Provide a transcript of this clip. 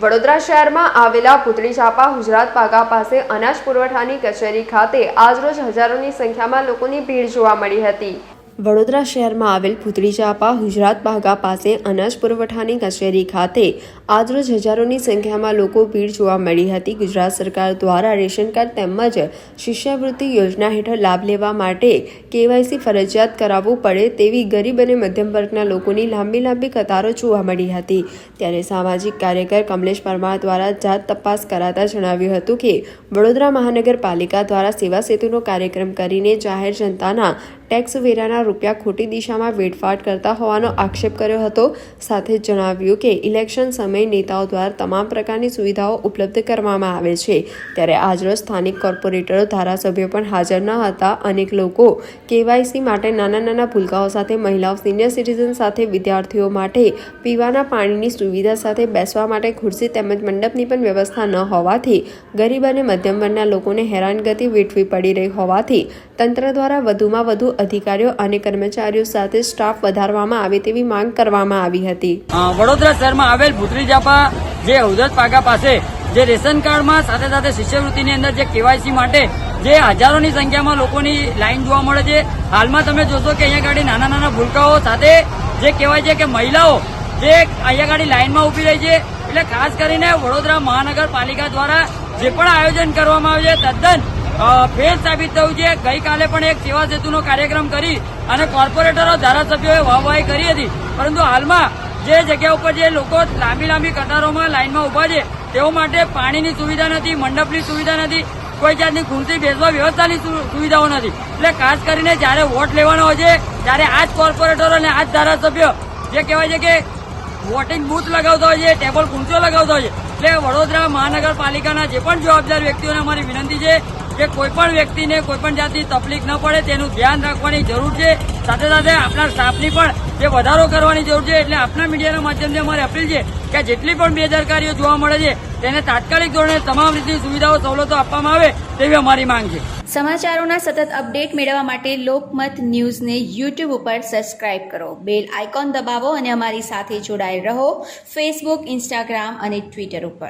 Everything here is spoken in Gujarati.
વડોદરા શહેરમાં આવેલા પુતળી ચાપા ગુજરાત પાગા પાસે અનાજ પુરવઠાની કચેરી ખાતે આજરોજ હજારોની સંખ્યામાં લોકોની ભીડ જોવા મળી હતી. વડોદરા શહેરમાં આવેલ પુતળી ચાપા ગુજરાત બાગા પાસે અનાજ પુરવઠાની કચેરી ખાતે આજરોજ હજારોની સંખ્યામાં લોકો ભીડ જોવા મળી હતી. ગુજરાત સરકાર દ્વારા રેશન કાર્ડ તેમજ શિષ્યવૃત્તિ યોજના હેઠળ લાભ લેવા માટે કેવાયસી ફરજિયાત કરાવવું પડે તેવી ગરીબ અને મધ્યમ વર્ગના લોકોની લાંબી લાંબી કતારો જોવા મળી હતી. ત્યારે સામાજિક કાર્યકર કમલેશ પરમાર દ્વારા જાત તપાસ કરાતા જણાવ્યું હતું કે, વડોદરા મહાનગરપાલિકા દ્વારા સેવા સેતુનો કાર્યક્રમ કરીને જાહેર જનતાના ટેક્સ વેરાના રૂપિયા ખોટી દિશામાં વેડફાટ કરતા હોવાનો આક્ષેપ કર્યો હતો. સાથે જણાવ્યું કે ઇલેક્શન સમયે નેતાઓ દ્વારા તમામ પ્રકારની સુવિધાઓ ઉપલબ્ધ કરવામાં આવે છે. ત્યારે આજરોજ સ્થાનિક કોર્પોરેટરો, ધારાસભ્યો પણ હાજર ન હતા. અનેક લોકો કેવાયસી માટે નાના નાના ભૂલકાઓ સાથે મહિલાઓ, સિનિયર સિટીઝન સાથે વિદ્યાર્થીઓ માટે પીવાના પાણીની સુવિધા સાથે બેસવા માટે ખુરશી તેમજ મંડપની પણ વ્યવસ્થા ન હોવાથી ગરીબ અને મધ્યમ વર્ગના લોકોને હેરાનગતિ વેઠવી પડી રહી હોવાથી તંત્ર દ્વારા વધુમાં વધુ અધિકારીઓ અને કર્મચારીઓ સાથે સ્ટાફ વધારવામાં આવે તેવી માંગ કરવામાં આવી હતી. વડોદરા શહેરમાં આવેલ ભૂતરીજાપા જે હૌદત પાગા પાસે જે રેશન કાર્ડમાં સાથે સાથે શિષ્યવૃત્તિની અંદર જે કેવાયસી માટે જે હજારોની સંખ્યામાં લોકોની લાઈન જોવા મળે છે, હાલમાં તમે જોશો કે અહીંયા ગાડી નાના નાના ભૂલકાઓ સાથે જે કહેવાય છે કે મહિલાઓ જે અહીંયા ગાડી લાઈનમાં ઊભી રહી છે, એટલે ખાસ કરીને વડોદરા મહાનગરપાલિકા દ્વારા જે પણ આયોજન કરવામાં આવ્યું છે, તદ્દન ફેલ સાબિત થયું છે. ગઈકાલે પણ એક સેવા સેતુનો કાર્યક્રમ કરી અને કોર્પોરેટરો, ધારાસભ્યોએ વાહવાહી કરી હતી. પરંતુ હાલમાં જે જગ્યા ઉપર જે લોકો લાંબી લાંબી કતારોમાં લાઇનમાં ઊભા છે, તેઓ માટે પાણીની સુવિધા નથી, મંડપની સુવિધા નથી, કોઈ જાતની ખુરશી બેસવા વ્યવસ્થાની સુવિધાઓ નથી. એટલે ખાસ કરીને જ્યારે વોટ લેવાનો હોય છે, ત્યારે આ જ કોર્પોરેટરો અને આ જ ધારાસભ્યો જે કહેવાય છે કે વોટિંગ બૂથ લગાવતા હોય છે, ટેબલ કુંચો લગાવતા હોય છે. એટલે વડોદરા મહાનગરપાલિકાના જે પણ જવાબદાર વ્યક્તિઓને અમારી વિનંતી છે કે કોઈ પણ વ્યક્તિને કોઈ પણ જાતની તકલીફ ન પડે, તેનું ધ્યાન રાખવાની જરૂર છે. સાથે સાથે આપણા સ્ટાફની પણ જે વધારો કરવાની જરૂર છે, એટલે આપણા મીડિયાના માધ્યમથી અમારી અપીલ છે કે જેટલી પણ બેદરકારીઓ જોવા મળે છે, તેને તાત્કાલિક ધોરણે તમામ રીતની સુવિધાઓ, સવલતો આપવામાં આવે તેવી અમારી માંગ છે. સમાચારોના સતત અપડેટ મેળવવા માટે લોકમત ન્યૂઝને યુટ્યુબ ઉપર સબસ્ક્રાઇબ કરો. બેલ આઇકોન દબાવો અને અમારી સાથે જોડાયેલ રહો. ફેસબુક ઇન્સ્ટાગ્રામ અને ટ્વિટર ઉપર.